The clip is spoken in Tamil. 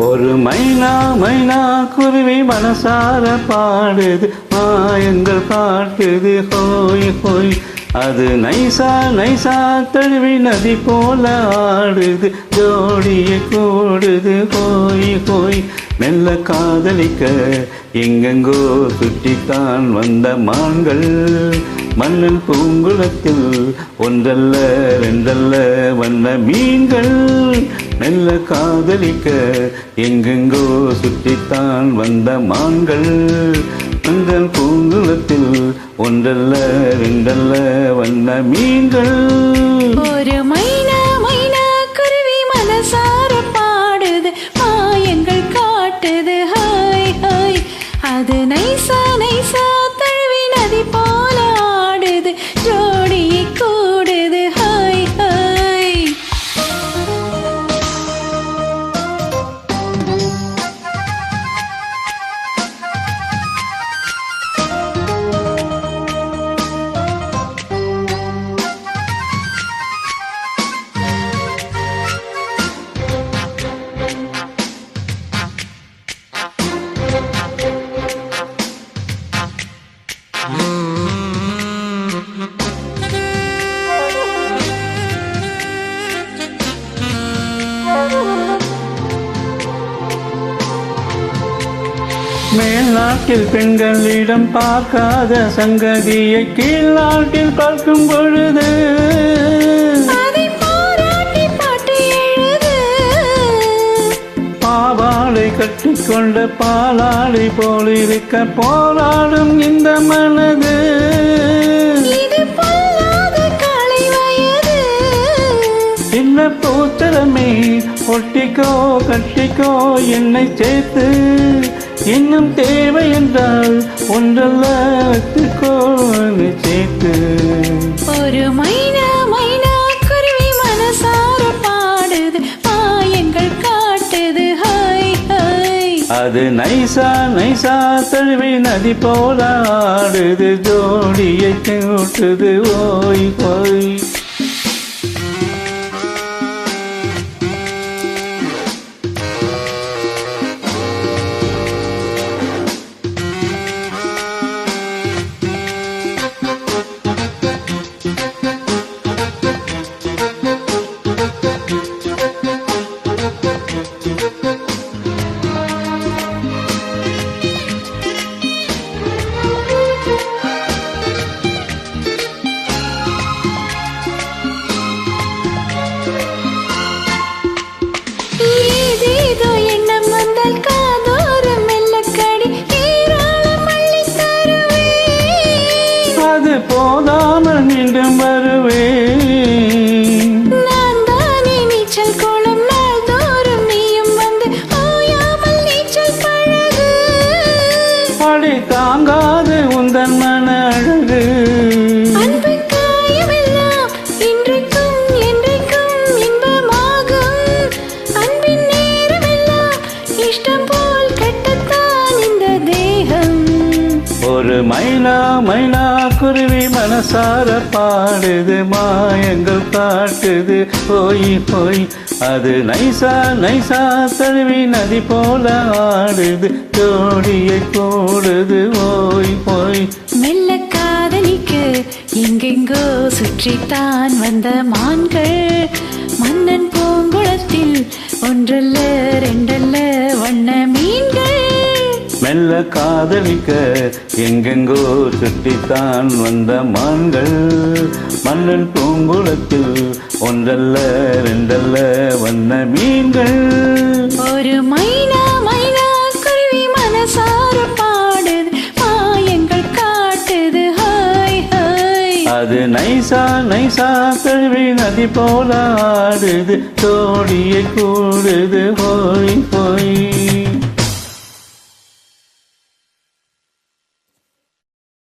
ஒரு மைனா மைனா குருவி மனசார பாடுது மாயங்கள் பாட்டுது ஹோய் ஹோய். அது நைசா நைசா தழுவி நதி போல ஆடுது ஜோடிய கூடுது ஹோய் ஹோய். மெல்ல காதலிக்க எங்கெங்கோ சுற்றித்தான் வந்த மான்கள். மண்ணில் பூங்குளத்தில் ஒன்றல்ல ரெண்டல்ல வந்த மீன்கள். மெல்ல காதலிக்க எங்கெங்கோ சுற்றித்தான் வந்த மான்கள். தங்கள் பூங்குளத்தில் ஒன்றல்ல ரெண்டல்ல வந்த மீன்கள். ஒரு மை மேல்நாட்டில் பெண்களிடம் பார்க்காத சங்கதியை கீழ்நாட்டில் பார்க்கும் பொழுது பாவாடை கட்டிக்கொண்ட பாலாடை போல் இருக்க போராடும் இந்த மனது. சின்ன பூத்திரமே ஒட்டிக்கோ கட்டிக்கோ என்னை சேர்த்து. இன்னும் தேவை என்றால் ஒன்றல்ல வச்சுக்கோ என்னை சேர்த்து. ஒரு மைனா மைனா குருவி மனசார பாடுது மாயங்கள் காட்டுது ஹாய் ஹாய் அது நைசா நைசா தழுவி நதி போல ஆடுது ஜோடியை கூட்டுது ஓய் ஓய். தாங்காது உந்தன் மன அழகு ஒரு மைனா மைனா குருவி மனசார பாடுது மாயங்கள் காட்டுது. போய் போய் அது நைசா நைசா தழுவி நதி போல ஆடுது. ஜோடியை கூடுது ஓய் போய் மெல்ல காதலிக்கு எங்கெங்கோ சுற்றித்தான் வந்த மான்கள். மன்ன மெல்ல காதலிக்க எங்கெங்கோ சுற்றித்தான் வந்த மான்கள். மன்னன் பூங்குளத்தில் ஒன்றல்ல ரெண்டல்ல வந்த மீன்கள். ஒரு மைனா மைனா குருவி மனசார பாடுது. மாயங்கள் காட்டுது ஹாய் ஹாய். அது நைசா நைசா தழுவி நதி போல ஆடுது. ஜோடியை கூடுது போய் போய்